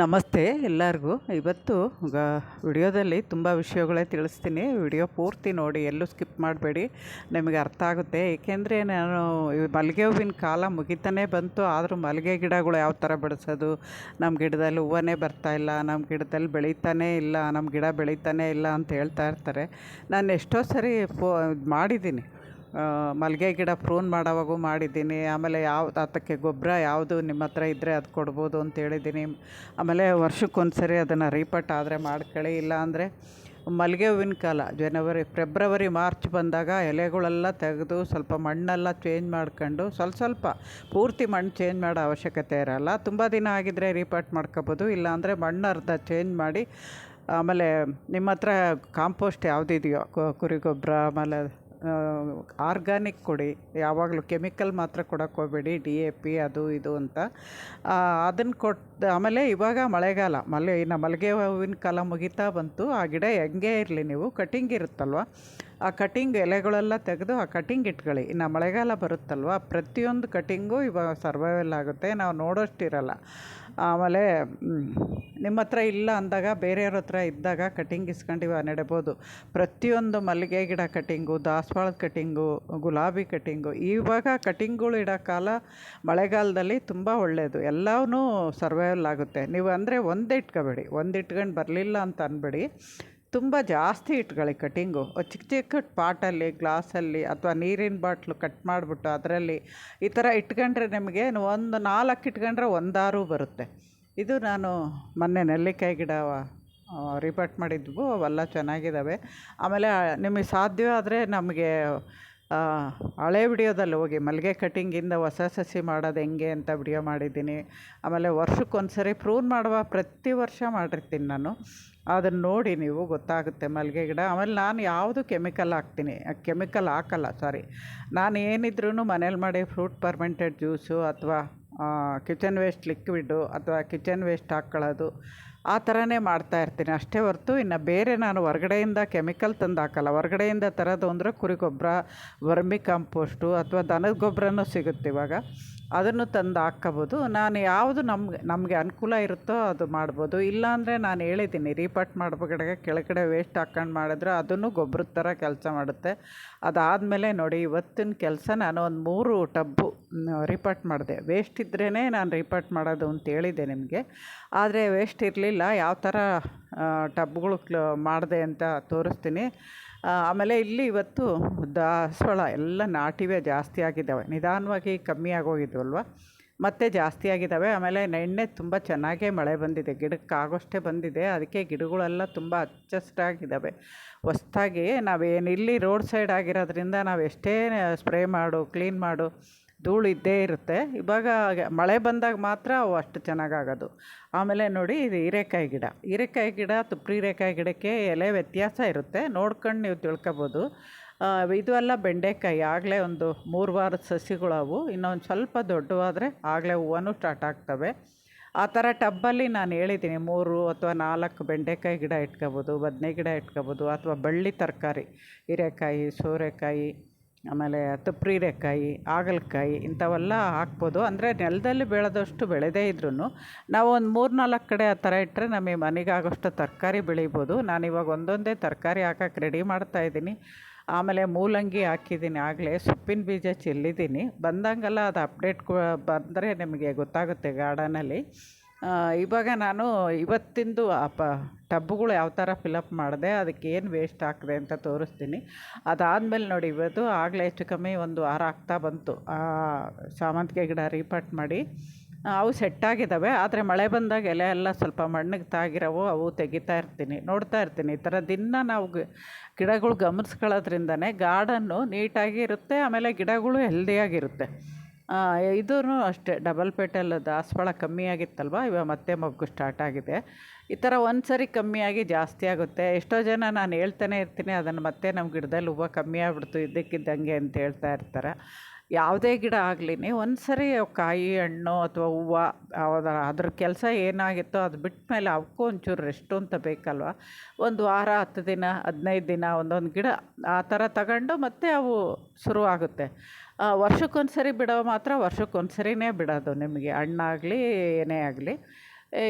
ನಮಸ್ತೆ ಎಲ್ಲರಿಗೂ. ಇವತ್ತು ಗ ವಿಡಿಯೋದಲ್ಲಿ ತುಂಬ ವಿಷಯಗಳೇ ತಿಳಿಸ್ತೀನಿ. ವಿಡಿಯೋ ಪೂರ್ತಿ ನೋಡಿ, ಎಲ್ಲೂ ಸ್ಕಿಪ್ ಮಾಡಬೇಡಿ, ನಿಮಗೆ ಅರ್ಥ ಆಗುತ್ತೆ. ಏಕೆಂದರೆ ನಾನು ಮಲ್ಲಿಗೆ ಹೂವಿನ ಕಾಲ ಮುಗಿತಾನೇ ಬಂತು, ಆದರೂ ಮಲ್ಲಿಗೆ ಗಿಡಗಳು ಯಾವ ಥರ ಬೆಳೆಸೋದು? ನಮ್ಮ ಗಿಡದಲ್ಲಿ ಹೂವನೇ ಇಲ್ಲ, ನಮ್ಮ ಗಿಡದಲ್ಲಿ ಬೆಳೀತಾನೇ ಇಲ್ಲ, ನಮ್ಮ ಗಿಡ ಬೆಳೀತಾನೇ ಇಲ್ಲ ಅಂತ ಹೇಳ್ತಾ ಇರ್ತಾರೆ. ನಾನು ಎಷ್ಟೋ ಸರಿ ಫೋ ಮಾಡಿದ್ದೀನಿ. ಮಲ್ಲಿಗೆ ಗಿಡ ಪ್ರೂನ್ ಮಾಡೋವಾಗೂ ಮಾಡಿದ್ದೀನಿ. ಆಮೇಲೆ ಯಾವ ಅದಕ್ಕೆ ಗೊಬ್ಬರ ಯಾವುದು ನಿಮ್ಮ ಹತ್ರ ಇದ್ದರೆ ಅದು ಕೊಡ್ಬೋದು ಅಂತ ಹೇಳಿದ್ದೀನಿ. ಆಮೇಲೆ ವರ್ಷಕ್ಕೊಂದು ಸರಿ ಅದನ್ನು ರೀಪಟ್ ಆದರೆ ಮಾಡ್ಕೊಳ್ಳಿ. ಇಲ್ಲ ಅಂದರೆ ಮಲ್ಲಿಗೆ ಹೂವಿನ ಕಾಲ, ಜನವರಿ, ಫೆಬ್ರವರಿ, ಮಾರ್ಚ್ ಬಂದಾಗ ಎಲೆಗಳೆಲ್ಲ ತೆಗೆದು ಸ್ವಲ್ಪ ಮಣ್ಣೆಲ್ಲ ಚೇಂಜ್ ಮಾಡ್ಕೊಂಡು ಸ್ವಲ್ಪ ಸ್ವಲ್ಪ ಪೂರ್ತಿ ಮಣ್ಣು ಚೇಂಜ್ ಮಾಡೋ ಅವಶ್ಯಕತೆ ಇರೋಲ್ಲ. ತುಂಬ ದಿನ ಆಗಿದ್ದರೆ ರೀಪಾಟ್ ಮಾಡ್ಕೋಬೋದು. ಇಲ್ಲಾಂದರೆ ಮಣ್ಣು ಅರ್ಧ ಚೇಂಜ್ ಮಾಡಿ, ಆಮೇಲೆ ನಿಮ್ಮ ಹತ್ರ ಕಾಂಪೋಸ್ಟ್ ಯಾವುದಿದೆಯೋ ಕುರಿ ಗೊಬ್ಬರ, ಆಮೇಲೆ ಆರ್ಗಾನಿಕ್ ಕೊಡಿ, ಯಾವಾಗಲೂ ಕೆಮಿಕಲ್ ಮಾತ್ರ ಕೊಡೋಕ್ಕೆ ಹೋಗಬೇಡಿ, ಡಿ ಎ ಪಿ ಅದು ಇದು ಅಂತ. ಅದನ್ನು ಕೊಟ್ಟು ಆಮೇಲೆ ಇವಾಗ ಮಳೆಗಾಲ ಮಲೆ ಇನ್ನು ಮಲ್ಲಿಗೆ ಹೂವಿನ ಕಾಲ ಮುಗಿತಾ ಬಂತು, ಆ ಗಿಡ ಹೆಂಗೆ ಇರಲಿ ನೀವು? ಕಟಿಂಗ್ ಇರುತ್ತಲ್ವ? ಆ ಕಟಿಂಗ್ ಎಲೆಗಳೆಲ್ಲ ತೆಗೆದು ಆ ಕಟಿಂಗ್ ಇಟ್ಕೊಳ್ಳಿ. ಇನ್ನು ಮಳೆಗಾಲ ಬರುತ್ತಲ್ವ, ಪ್ರತಿಯೊಂದು ಕಟಿಂಗು ಇವಾಗ ಸರ್ವೈವಲ್ ಆಗುತ್ತೆ. ನಾವು ನೋಡೋಷ್ಟಿರಲ್ಲ. ಆಮೇಲೆ ನಿಮ್ಮ ಹತ್ರ ಇಲ್ಲ ಅಂದಾಗ, ಬೇರೆಯವ್ರ ಹತ್ರ ಇದ್ದಾಗ ಕಟಿಂಗ್ ಇಸ್ಕೊಂಡು ಇವಾಗ ನೆಡ್ಬೋದು. ಪ್ರತಿಯೊಂದು ಮಲ್ಲಿಗೆ ಗಿಡ ಕಟಿಂಗು, ದಾಸವಾಳದ ಕಟಿಂಗು, ಗುಲಾಬಿ ಕಟಿಂಗು, ಇವಾಗ ಕಟಿಂಗ್ಗಳು ಇಡೋ ಕಾಲ ಮಳೆಗಾಲದಲ್ಲಿ ತುಂಬ ಒಳ್ಳೆಯದು ಎಲ್ಲವೂ ಸರ್ವೈವಲ್ ಆಗುತ್ತೆ. ನೀವು ಅಂದರೆ ಒಂದೇ ಇಟ್ಕೋಬೇಡಿ ಒಂದು ಇಟ್ಕೊಂಡು ಬರಲಿಲ್ಲ ಅಂತ ಅನ್ಬೇಡಿ. ತುಂಬ ಜಾಸ್ತಿ ಇಟ್ಕೊಳ್ಳಿ ಕಟಿಂಗು. ಚಿಕ್ಕ ಚಿಕ್ಕ ಪಾಟಲ್ಲಿ, ಗ್ಲಾಸಲ್ಲಿ ಅಥವಾ ನೀರಿನ ಬಾಟ್ಲು ಕಟ್ ಮಾಡಿಬಿಟ್ಟು ಅದರಲ್ಲಿ ಈ ಥರ ಇಟ್ಕೊಂಡ್ರೆ ನಿಮಗೆ ಒಂದು ನಾಲ್ಕು ಇಟ್ಕೊಂಡ್ರೆ ಒಂದಾರು ಬರುತ್ತೆ. ಇದು ನಾನು ಮೊನ್ನೆ ನೆಲ್ಲಿಕಾಯಿ ಗಿಡ ರಿಪೋರ್ಟ್ ಮಾಡಿದ್ವು. ಅವೆಲ್ಲ ಚೆನ್ನಾಗಿದ್ದಾವೆ. ಆಮೇಲೆ ನಿಮಗೆ ಸಾಧ್ಯವಾದರೆ ನಮಗೆ ಹಳೆ ವಿಡಿಯೋದಲ್ಲಿ ಹೋಗಿ ಮಲ್ಲಿಗೆ ಕಟಿಂಗಿಂದ ಹೊಸ ಸಸಿ ಮಾಡೋದು ಹೆಂಗೆ ಅಂತ ವಿಡಿಯೋ ಮಾಡಿದ್ದೀನಿ. ಆಮೇಲೆ ವರ್ಷಕ್ಕೊಂದು ಸರಿ ಪ್ರೂನ್ ಮಾಡುವ ಪ್ರತಿ ವರ್ಷ ಮಾಡಿರ್ತೀನಿ ನಾನು. ಅದನ್ನು ನೋಡಿ ನೀವು ಗೊತ್ತಾಗುತ್ತೆ ಮಲ್ಲಿಗೆ ಗಿಡ. ಆಮೇಲೆ ನಾನು ಯಾವುದು ಕೆಮಿಕಲ್ ಹಾಕ್ತೀನಿ, ಕೆಮಿಕಲ್ ಹಾಕಲ್ಲ ಸಾರಿ ನಾನು ಏನಿದ್ರೂ ಮನೇಲಿ ಮಾಡಿ ಫ್ರೂಟ್ ಪರ್ಮೆಂಟೆಡ್ ಜ್ಯೂಸು ಅಥವಾ ಕಿಚನ್ ವೇಸ್ಟ್ ಲಿಕ್ವಿಡ್ಡು ಅಥವಾ ಕಿಚನ್ ವೇಸ್ಟ್ ಹಾಕ್ಕೊಳ್ಳೋದು ಆ ಥರನೇ ಮಾಡ್ತಾ ಇರ್ತೀನಿ. ಅಷ್ಟೇ ಹೊರತು ಇನ್ನು ಬೇರೆ ನಾನು ಹೊರಗಡೆಯಿಂದ ಕೆಮಿಕಲ್ ತಂದು ಹಾಕಲ್ಲ ಹೊರಗಡೆಯಿಂದ ತರೋದು ಅಂದರೆ ಕುರಿ ಗೊಬ್ಬರ ವರ್ಮಿ ಕಾಂಪೋಸ್ಟು ಅಥವಾ ದನದ ಗೊಬ್ಬರನೂ ಸಿಗುತ್ತೆ ಇವಾಗ. ಅದನ್ನು ತಂದು ಹಾಕ್ಕೋಬೋದು. ನಾನು ಯಾವುದು ನಮ್ಗೆ, ನಮಗೆ ಅನುಕೂಲ ಇರುತ್ತೋ ಅದು ಮಾಡ್ಬೋದು. ಇಲ್ಲಾಂದರೆ ನಾನು ಹೇಳಿದ್ದೀನಿ, ರೀಪಾಟ್ ಮಾಡ್ಬೇಕಾದ್ರೆ ಕೆಳಗಡೆ ವೇಸ್ಟ್ ಹಾಕ್ಕೊಂಡು ಮಾಡಿದ್ರೆ ಅದನ್ನು ಗೊಬ್ಬರದ ಥರ ಕೆಲಸ ಮಾಡುತ್ತೆ. ಅದಾದಮೇಲೆ ನೋಡಿ, ಇವತ್ತಿನ ಕೆಲಸ ನಾನು ಒಂದು ಮೂರು ಟಬ್ಬು ರೀಪಾಟ್ ಮಾಡಿದೆ. ವೇಸ್ಟ್ ಇದ್ರೇ ನಾನು ರೀಪಾಟ್ ಮಾಡೋದು ಅಂತ ಹೇಳಿದೆ ನಿಮಗೆ. ಆದರೆ ವೇಸ್ಟ್ ಇರಲಿಲ್ಲ. ಯಾವ ಥರ ಟಬ್ಗಳು ಮಾಡಿದೆ ಅಂತ ತೋರಿಸ್ತೀನಿ. ಆಮೇಲೆ ಇಲ್ಲಿ ಇವತ್ತು ದಾಸವಾಳ ಎಲ್ಲ ನಾಟಿವೇ, ಜಾಸ್ತಿ ಆಗಿದ್ದಾವೆ. ನಿಧಾನವಾಗಿ ಕಮ್ಮಿ ಆಗೋಗಿದ್ವಲ್ವ? ಮತ್ತೆ ಜಾಸ್ತಿ ಆಗಿದ್ದಾವೆ. ಆಮೇಲೆ ನೆಣ್ಣೆ ತುಂಬ ಚೆನ್ನಾಗೇ ಮಳೆ ಬಂದಿದೆ. ಗಿಡಕ್ಕಾಗೋಷ್ಟೇ ಬಂದಿದೆ. ಅದಕ್ಕೆ ಗಿಡಗಳೆಲ್ಲ ತುಂಬ ಅಚ್ಚಸ್ಟಾಗಿದ್ದಾವೆ ಹೊಸ್ದಾಗಿ ನಾವೇನು ಇಲ್ಲಿ ರೋಡ್ ಸೈಡ್ ಆಗಿರೋದ್ರಿಂದ ನಾವು ಎಷ್ಟೇ ಸ್ಪ್ರೇ ಮಾಡು, ಕ್ಲೀನ್ ಮಾಡು ಧೂಳು ಇದ್ದೇ ಇರುತ್ತೆ. ಇವಾಗ ಮಳೆ ಬಂದಾಗ ಮಾತ್ರ ಅವು ಅಷ್ಟು ಚೆನ್ನಾಗಾಗೋದು. ಆಮೇಲೆ ನೋಡಿ ಇದು ಹೀರೆಕಾಯಿ ಗಿಡ. ಹೀರೆಕಾಯಿ ಗಿಡ ತುಪ್ರಿ ಹೀರೆಕಾಯಿ ಗಿಡಕ್ಕೆ ಎಲೆ ವ್ಯತ್ಯಾಸ ಇರುತ್ತೆ. ನೋಡ್ಕೊಂಡು ನೀವು ತಿಳ್ಕೊಬೋದು. ಇದು ಎಲ್ಲ ಬೆಂಡೆಕಾಯಿ. ಆಗಲೇ ಒಂದು ಮೂರು ವಾರದ ಸಸಿಗಳವು ಇನ್ನೊಂದು ಸ್ವಲ್ಪ ದೊಡ್ಡವಾದರೆ ಆಗಲೇ ಹೂವನೂ ಸ್ಟಾರ್ಟ್ ಆಗ್ತವೆ. ಆ ಥರ ಟಬ್ಬಲ್ಲಿ ನಾನು ಹೇಳಿದ್ದೀನಿ, ಮೂರು ಅಥವಾ ನಾಲ್ಕು ಬೆಂಡೆಕಾಯಿ ಗಿಡ ಇಟ್ಕೋಬೋದು ಬದನೆ ಗಿಡ ಇಟ್ಕೋಬೋದು, ಅಥವಾ ಬಳ್ಳಿ ತರಕಾರಿ, ಹೀರೆಕಾಯಿ, ಸೋರೆಕಾಯಿ ಆಮೇಲೆ ತುಪ್ರಿ ಹೀರೆಕಾಯಿ ಹಾಗಲಕಾಯಿ ಇಂಥವೆಲ್ಲ ಹಾಕ್ಬೋದು. ಅಂದರೆ ನೆಲದಲ್ಲಿ ಬೆಳೆದಷ್ಟು ಬೆಳೆದೇ ಇದ್ರೂ ನಾವು ಒಂದು ಮೂರು ನಾಲ್ಕು ಕಡೆ ಆ ಥರ ಇಟ್ಟರೆ ನಮಗೆ ಮನೆಗಾಗೋಷ್ಟು ತರಕಾರಿ ಬೆಳಿಬೋದು. ನಾನು ಇವಾಗ ಒಂದೊಂದೇ ತರಕಾರಿ ಹಾಕಕ್ಕೆ ರೆಡಿ ಮಾಡ್ತಾಯಿದ್ದೀನಿ ಆಮೇಲೆ ಮೂಲಂಗಿ ಹಾಕಿದ್ದೀನಿ ಆಗಲೇ, ಸೊಪ್ಪಿನ ಬೀಜ ಚೆಲ್ಲಿದ್ದೀನಿ. ಬಂದಂಗೆಲ್ಲ ಅದು ಅಪ್ಡೇಟ್ ಬಂದರೆ ನಿಮಗೆ ಗೊತ್ತಾಗುತ್ತೆ ಗಾರ್ಡನಲ್ಲಿ. ಇವಾಗ ನಾನು ಇವತ್ತಿಂದು ಆ ಪ ಟಬ್ಗಳು ಯಾವ ಥರ ಫಿಲಪ್ ಮಾಡಿದೆ, ಅದಕ್ಕೆ ಏನು ವೇಸ್ಟ್ ಹಾಕಿದೆ ಅಂತ ತೋರಿಸ್ತೀನಿ. ಅದಾದಮೇಲೆ ನೋಡಿ, ಇವತ್ತು ಆಗಲೇ ಹೆಚ್ಚು ಕಮ್ಮಿ ಒಂದು ವಾರ ಆಗ್ತಾ ಬಂತು. ಆ, ಸಾಮಂತಿಗೆ ಗಿಡ ರೀಪಾಟ್ ಮಾಡಿ. ಅವು ಸೆಟ್ಟಾಗಿದ್ದಾವೆ ಆದರೆ ಮಳೆ ಬಂದಾಗ ಎಲೆ ಎಲ್ಲ ಸ್ವಲ್ಪ ಮಣ್ಣಿಗೆ ತಾಗಿರೋವು, ಅವು ತೆಗಿತಾ ಇರ್ತೀನಿ, ನೋಡ್ತಾ ಇರ್ತೀನಿ. ಈ ಥರ ದಿನ ನಾವು ಗಿಡಗಳು ಗಮನಿಸ್ಕೊಳ್ಳೋದ್ರಿಂದನೇ ಗಾರ್ಡನ್ನು ನೀಟಾಗಿ ಇರುತ್ತೆ, ಆಮೇಲೆ ಗಿಡಗಳು ಹೆಲ್ದಿಯಾಗಿರುತ್ತೆ ಇದೂ ಅಷ್ಟೇ ಡಬಲ್ ಪೇಟಲ್ ದಾಸವಾಳ ಕಮ್ಮಿ ಆಗಿತ್ತಲ್ವ? ಇವಾಗ ಮತ್ತೆ ಮಗು ಸ್ಟಾರ್ಟ್ ಆಗಿದೆ. ಈ ಥರ ಒಂದು ಸರಿ ಕಮ್ಮಿಯಾಗಿ ಜಾಸ್ತಿ ಆಗುತ್ತೆ. ಎಷ್ಟೋ ಜನ ನಾನು ಹೇಳ್ತಾನೆ ಇರ್ತೀನಿ, ಅದನ್ನು ಮತ್ತೆ ನಮ್ಮ ಗಿಡದಲ್ಲಿ ಹೂವು ಕಮ್ಮಿ ಆಗ್ಬಿಡ್ತು ಇದ್ದಕ್ಕಿದ್ದಂಗೆ ಅಂತ ಹೇಳ್ತಾ ಇರ್ತಾರೆ. ಯಾವುದೇ ಗಿಡ ಆಗಲಿ ಒಂದು ಸರಿ ಕಾಯಿ, ಹಣ್ಣು ಅಥವಾ ಹೂವು ಅದರ ಅದ್ರ ಕೆಲಸ ಏನಾಗಿತ್ತೋ ಅದು ಬಿಟ್ಟ ಮೇಲೆ ಅವಕ್ಕೂ ಒಂಚೂರು ರೆಸ್ಟು ಅಂತ ಬೇಕಲ್ವ? ಒಂದು ವಾರ, ಹತ್ತು ದಿನ, ಹದಿನೈದು ದಿನ ಒಂದೊಂದು ಗಿಡ ಆ ಥರ ತಗೊಂಡು ಮತ್ತೆ ಅವು ಶುರುವಾಗುತ್ತೆ. ವರ್ಷಕ್ಕೊಂದು ಸರಿ ಬಿಡೋ ಮಾತ್ರ ವರ್ಷಕ್ಕೊಂದ್ಸರಿನೇ ಬಿಡೋದು ನಿಮಗೆ. ಹಣ್ಣಾಗಲಿ ಏನೇ ಆಗಲಿ.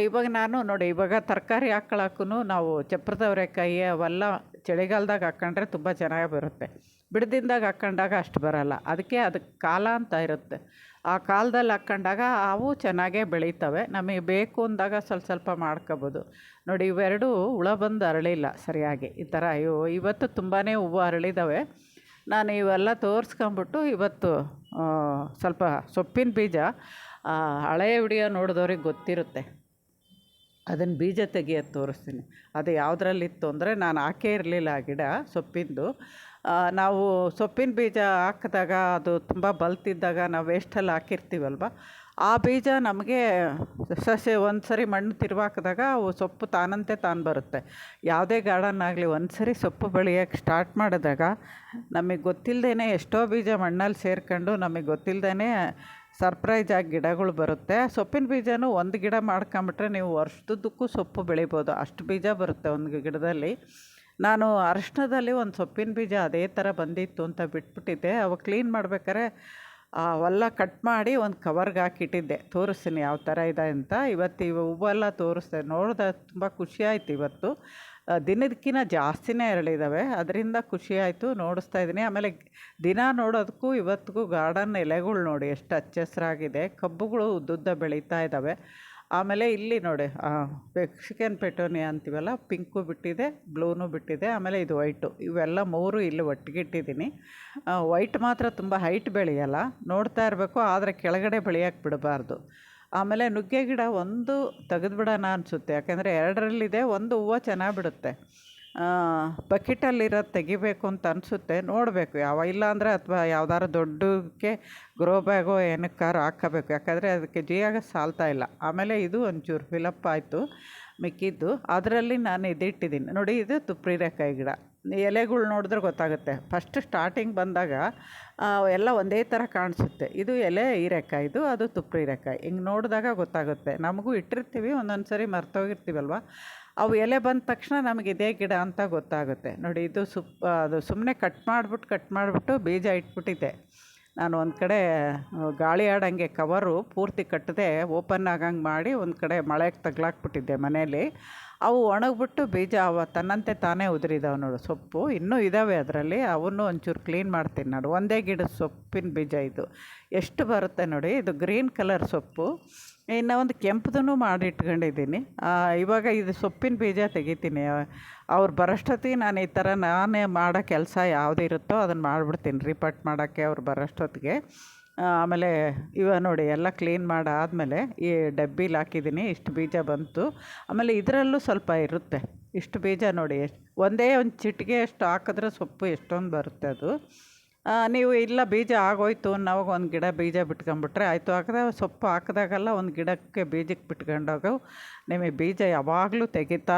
ಇವಾಗ ನಾನು ನೋಡಿ, ಇವಾಗ ತರಕಾರಿ ಹಾಕ್ಕೊಳ್ಳೋಕ್ಕೂ ನಾವು ಚಪ್ರದವರೆಕಾಯಿ ಅವೆಲ್ಲ ಚಳಿಗಾಲದಾಗ ಹಾಕ್ಕೊಂಡ್ರೆ ತುಂಬ ಚೆನ್ನಾಗಿ ಬರುತ್ತೆ. ಬಿಡದಿಂದಾಗ ಹಾಕ್ಕೊಂಡಾಗ ಅಷ್ಟು ಬರೋಲ್ಲ. ಅದಕ್ಕೆ ಅದಕ್ಕೆ ಕಾಲ ಅಂತ ಇರುತ್ತೆ. ಆ ಕಾಲದಲ್ಲಿ ಹಾಕ್ಕೊಂಡಾಗ ಅವು ಚೆನ್ನಾಗೇ ಬೆಳೀತವೆ. ನಮಗೆ ಬೇಕು ಅಂದಾಗ ಸ್ವಲ್ಪ ಸ್ವಲ್ಪ ಮಾಡ್ಕೋಬೋದು. ನೋಡಿ, ಇವೆರಡು ಹುಳ ಬಂದು ಅರಳಿಲ್ಲ ಸರಿಯಾಗಿ. ಈ ಥರ ಅಯ್ಯೋ, ಇವತ್ತು ತುಂಬಾ ಹೂವು ಅರಳಿದಾವೆ. ನಾನು ಇವೆಲ್ಲ ತೋರಿಸ್ಕೊಂಬಿಟ್ಟು ಇವತ್ತು ಸ್ವಲ್ಪ ಸೊಪ್ಪಿನ ಬೀಜ ಹಳೆಯ ವಿಡಿಯೋ ನೋಡಿದವ್ರಿಗೆ ಗೊತ್ತಿರುತ್ತೆ. ಅದನ್ನು ಬೀಜ ತೆಗಿಯೋದು ತೋರಿಸ್ತೀನಿ. ಅದು ಯಾವುದ್ರಲ್ಲಿತ್ತು ಅಂದರೆ ನಾನು ಹಾಕೇ ಇರಲಿಲ್ಲ ಆ ಗಿಡ ಸೊಪ್ಪಿಂದು. ನಾವು ಸೊಪ್ಪಿನ ಬೀಜ ಹಾಕಿದಾಗ ಅದು ತುಂಬ ಬಲ್ತಿದ್ದಾಗ ನಾವು ವೇಸ್ಟಲ್ಲಿ ಹಾಕಿರ್ತೀವಲ್ವ? ಆ ಬೀಜ ನಮಗೆ ಸಸ್ಯ ಒಂದು ಸರಿ ಮಣ್ಣು ತಿರುವಾಕಿದಾಗ ಅವು ಸೊಪ್ಪು ತಾನಂತೆ ತಾನು ಬರುತ್ತೆ. ಯಾವುದೇ ಗಾರ್ಡನ್ ಆಗಲಿ ಒಂದು ಸರಿ ಸೊಪ್ಪು ಬೆಳೆಯೋಕ್ಕೆ ಸ್ಟಾರ್ಟ್ ಮಾಡಿದಾಗ ನಮಗೆ ಗೊತ್ತಿಲ್ಲದೇ ಎಷ್ಟೋ ಬೀಜ ಮಣ್ಣಲ್ಲಿ ಸೇರ್ಕೊಂಡು ನಮಗೆ ಗೊತ್ತಿಲ್ಲದೇ ಸರ್ಪ್ರೈಸ್ ಆಗಿ ಗಿಡಗಳು ಬರುತ್ತೆ. ಸೊಪ್ಪಿನ ಬೀಜನೂ ಒಂದು ಗಿಡ ಮಾಡ್ಕೊಂಬಿಟ್ರೆ ನೀವು ವರ್ಷದುದ್ದಕ್ಕೂ ಸೊಪ್ಪು ಬೆಳಿಬೋದು. ಅಷ್ಟು ಬೀಜ ಬರುತ್ತೆ ಒಂದು ಗಿಡದಲ್ಲಿ. ನಾನು ಅರಿಶಿಣದಲ್ಲಿ ಒಂದು ಸೊಪ್ಪಿನ ಬೀಜ ಅದೇ ಥರ ಬಂದಿತ್ತು ಅಂತ ಬಿಟ್ಬಿಟ್ಟಿದ್ದೆ. ಅವಾಗ ಕ್ಲೀನ್ ಮಾಡ್ಬೇಕಾದ್ರೆ ಅವೆಲ್ಲ ಕಟ್ ಮಾಡಿ ಒಂದು ಕವರ್ಗೆ ಹಾಕಿಟ್ಟಿದ್ದೆ. ತೋರಿಸ್ತೀನಿ ಯಾವ ಥರ ಇದೆ ಅಂತ. ಇವತ್ತು ಇವು ಹೂವೆಲ್ಲ ತೋರಿಸ್ದೆ. ನೋಡಿದೆ ತುಂಬ ಖುಷಿ ಆಯ್ತು ಇವತ್ತು. ದಿನದಕ್ಕಿಂತ ಜಾಸ್ತಿನೇ ಅರಳಿದ್ದಾವೆ ಅದರಿಂದ ಖುಷಿಯಾಯಿತು ನೋಡಿಸ್ತಾ ಇದ್ದೀನಿ. ಆಮೇಲೆ ದಿನ ನೋಡೋದಕ್ಕೂ ಇವತ್ತಿಗೂ ಗಾರ್ಡನ್ ಎಲೆಗಳು ನೋಡಿ ಎಷ್ಟು ಹಚ್ಚ ಹಸಿರಾಗಿದೆ ಕಬ್ಬುಗಳು ಉದ್ದುದ್ದ ಬೆಳೀತಾ ಇದ್ದಾವೆ. ಆಮೇಲೆ ಇಲ್ಲಿ ನೋಡಿ ಮೆಕ್ಸಿಕನ್ ಪೆಟೋನಿಯಾ ಅಂತೀವಲ್ಲ ಪಿಂಕು ಬಿಟ್ಟಿದೆ ಬ್ಲೂನು ಬಿಟ್ಟಿದೆ, ಆಮೇಲೆ ಇದು ವೈಟು ಇವೆಲ್ಲ ಮೂರು ಇಲ್ಲಿ ಒಟ್ಟಿಗೆ ಇಟ್ಟಿದ್ದೀನಿ ವೈಟ್ ಮಾತ್ರ ತುಂಬ ಹೈಟ್ ಬೆಳೆಯಲ್ಲ, ನೋಡ್ತಾ ಇರಬೇಕು, ಆದರೆ ಕೆಳಗಡೆ ಬೆಳೆಯೋಕ್ಕೆ ಬಿಡಬಾರ್ದು. ಆಮೇಲೆ ನುಗ್ಗೆ ಗಿಡ ಒಂದು ತೆಗೆದುಬಿಡೋಣ ಅನಿಸುತ್ತೆ, ಯಾಕೆಂದರೆ ಎರಡರಲ್ಲಿದೆ, ಒಂದು ಹೂವು ಚೆನ್ನಾಗಿ ಬಿಡುತ್ತೆ. ಬಕೆಟಲ್ಲಿರೋದು ತೆಗಿಬೇಕು ಅಂತ ಅನಿಸುತ್ತೆ. ನೋಡಬೇಕು ಯಾವ ಇಲ್ಲ ಅಂದರೆ ಅಥವಾ ಯಾವ್ದಾದ್ರು ದೊಡ್ಡಕ್ಕೆ ಗ್ರೋ ಬ್ಯಾಗೋ ಏನಕ್ಕಾರು ಹಾಕ್ಕೋಬೇಕು ಯಾಕಂದರೆ ಅದಕ್ಕೆ ಜಿಯಾಗ ಸಾಲ್ತಾ ಇಲ್ಲ. ಆಮೇಲೆ ಇದು ಒಂಚೂರು ಫಿಲಪ್ ಆಯಿತು, ಮಿಕ್ಕಿದ್ದು. ಅದರಲ್ಲಿ ನಾನು ಇದಿಟ್ಟಿದ್ದೀನಿ. ನೋಡಿ, ಇದು ತುಪ್ರಿರೆಕಾಯಿ ಗಿಡ. ಎಲೆಗಳು ನೋಡಿದ್ರೆ ಗೊತ್ತಾಗುತ್ತೆ. ಫಸ್ಟ್ ಸ್ಟಾರ್ಟಿಂಗ್ ಬಂದಾಗ ಎಲ್ಲ ಒಂದೇ ಥರ ಕಾಣಿಸುತ್ತೆ. ಇದು ಎಲೆ ಹೀರೆಕಾಯಿದು, ಅದು ತುಪ್ಪ ಹೀರೆಕಾಯಿ ಹಿಂಗೆ ನೋಡಿದಾಗ ಗೊತ್ತಾಗುತ್ತೆ. ನಮಗೂ ಇಟ್ಟಿರ್ತೀವಿ ಒಂದೊಂದು ಸರಿ ಮರ್ತೋಗಿರ್ತೀವಲ್ವ? ಅವು ಎಲೆ ಬಂದ ತಕ್ಷಣ ನಮಗೆ ಇದೇ ಗಿಡ ಅಂತ ಗೊತ್ತಾಗುತ್ತೆ. ನೋಡಿ, ಇದು ಸುಪ್, ಅದು ಸುಮ್ಮನೆ ಕಟ್ ಮಾಡಿಬಿಟ್ಟು ಕಟ್ ಮಾಡಿಬಿಟ್ಟು ಬೀಜ ಇಟ್ಬಿಟ್ಟಿದ್ದೆ. ನಾನು ಒಂದು ಕಡೆ ಗಾಳಿ ಆಡೋಂಗೆ ಕವರು ಪೂರ್ತಿ ಕಟ್ಟದೆ ಓಪನ್ ಆಗಂಗೆ ಮಾಡಿ ಒಂದು ಕಡೆ ಮಳೆಗೆ ತಗ್ಲಾಕ್ಬಿಟ್ಟಿದ್ದೆ ಮನೆಯಲ್ಲಿ ಅವು ಒಣಗಿಬಿಟ್ಟು ಬೀಜ ಅವ ತನ್ನಂತೆ ತಾನೇ ಉದುರಿದಾವೆ ನೋಡು ಸೊಪ್ಪು. ಇನ್ನೂ ಇದ್ದಾವೆ ಅದರಲ್ಲಿ. ಅವನ್ನು ಒಂಚೂರು ಕ್ಲೀನ್ ಮಾಡ್ತೀನಿ ನೋಡು. ಒಂದೇ ಗಿಡದ ಸೊಪ್ಪಿನ ಬೀಜ ಇದು. ಎಷ್ಟು ಬರುತ್ತೆ ನೋಡಿ, ಇದು ಗ್ರೀನ್ ಕಲರ್ ಸೊಪ್ಪು. ಇನ್ನು ಒಂದು ಕೆಂಪುದೂ ಮಾಡಿ ಇಟ್ಕೊಂಡಿದ್ದೀನಿ ಇವಾಗ ಇದು ಸೊಪ್ಪಿನ ಬೀಜ ತೆಗಿತೀನಿ. ಅವ್ರು ಬರೋಷ್ಟೊತ್ತಿಗೆ ನಾನು ಈ ಥರ ನಾನೇ ಮಾಡೋ ಕೆಲಸ ಯಾವುದಿರುತ್ತೋ ಅದನ್ನು ಮಾಡಿಬಿಡ್ತೀನಿ. ರಿಪೋರ್ಟ್ ಮಾಡೋಕ್ಕೆ ಅವ್ರು ಬರೋಷ್ಟೊತ್ತಿಗೆ ಆಮೇಲೆ ಇವ ನೋಡಿ ಎಲ್ಲ ಕ್ಲೀನ್ ಮಾಡಾದಮೇಲೆ ಈ ಡಬ್ಬಿಲಿ ಹಾಕಿದ್ದೀನಿ. ಇಷ್ಟು ಬೀಜ ಬಂತು. ಆಮೇಲೆ ಇದರಲ್ಲೂ ಸ್ವಲ್ಪ ಇರುತ್ತೆ. ಇಷ್ಟು ಬೀಜ ನೋಡಿ ಒಂದೇ ಒಂದು ಚಿಟಿಕೆ ಅಷ್ಟು ಹಾಕಿದ್ರೆ ಸೊಪ್ಪು ಎಷ್ಟೊಂದು ಬರುತ್ತೆ ಅದು. ನೀವು ಇಲ್ಲ, ಬೀಜ ಆಗೋಯ್ತು ಅನ್ನೋವಾಗ ಒಂದು ಗಿಡ ಬೀಜ ಬಿಟ್ಕೊಂಬಿಟ್ರೆ ಆಯಿತು. ಹಾಕಿದ್ರೆ ಸೊಪ್ಪು ಹಾಕಿದಾಗೆಲ್ಲ ಒಂದು ಗಿಡಕ್ಕೆ ಬೀಜಕ್ಕೆ ಬಿಟ್ಕೊಂಡಾಗ. ನಿಮಗೆ ಬೀಜ ಯಾವಾಗಲೂ ತೆಗಿತಾ